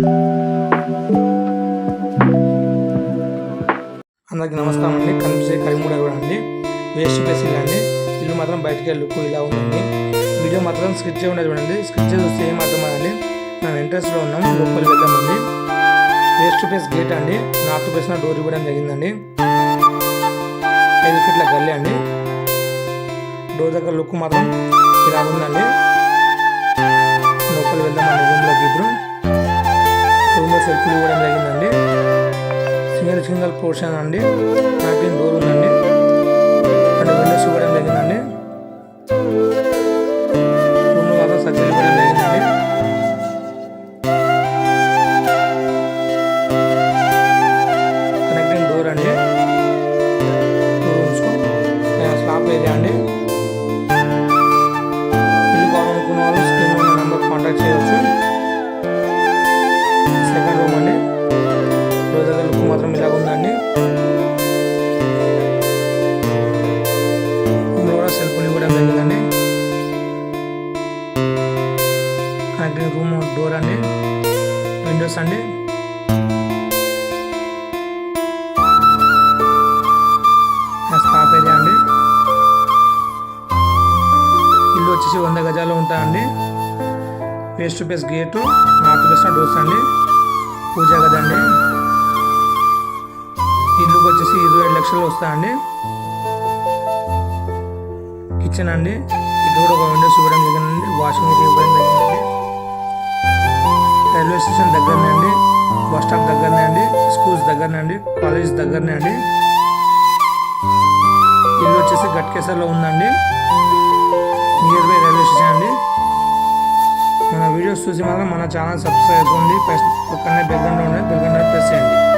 అందరికి నమస్కారం అండి. కనిపించే కరిమూడ కూడా అండి. వేస్ట్ ప్లేస్ ఇలా అండి. ఇల్లు మాత్రం బయటకి వెళ్ళి లుక్ ఇలా ఉందండి. వీడియో మాత్రం స్కిచ్ చేయకుండా చూడండి. స్కిచ్ చేసి వస్తే ఏం అర్థం అవ్వండి మనం ఇంట్రెస్ట్లో ఉన్నాం. లోపలికి వెళ్దామండి వేస్ట్ ప్లేస్ గేట్ అండి. నార్త్ ప్లేస్ డోర్ ఇవ్వడం జరిగిందండి. ఐదు ఫీట్ల గల్లీ అండి. డోర్ దగ్గర లుక్ మాత్రం ఇలా ఉందండి. లోపలికి వెళ్దామండి రూమ్లో సెల్ఫీలు ఇవ్వడం జరిగిందండి. సింగిల్ సింగిల్ పోర్షన్ అండి. సెకండ్ రూమ్ అండి. రోజు లుక్ మాత్రం ఇలా ఉందండి. రూమ్లో కూడా సెల్ఫ్లు ఇవ్వడం జరిగిందండి కనెక్టింగ్ రూమ్ డోర్ అండి. విండోస్ అండి. స్టాప్ ఏరియా అండి. ఇల్లు వచ్చేసి వంద గజాలు ఉంటాయండి. Face to face gate north west doors అండి. పూజా కదండి? ఇల్లుకి వచ్చేసి ఇరవై ఏడు లక్షలు వస్తాయండి. కిచెన్ అండి. ఇది కూడా ఒక విండోస్ ఇవ్వడం జరిగిందండి వాషింగ్ ఏరియా ఇవ్వడం జరిగిందండి రైల్వే స్టేషన్ దగ్గరనే అండి. బస్ స్టాప్ దగ్గరనే అండి. స్కూల్స్ దగ్గరనే అండి. కాలేజ్ దగ్గరనే అండి. ఇల్లు వచ్చేసి గట్కేసర్లో ఉందండి. నియర్ బై వీడియోస్ చూసి మాత్రం మన ఛానల్ సబ్స్క్రైబ్ చేసుకోండి పక్కనే బెల్ గంట ఉండే బెల్ గంట ప్రెస్ చేయండి.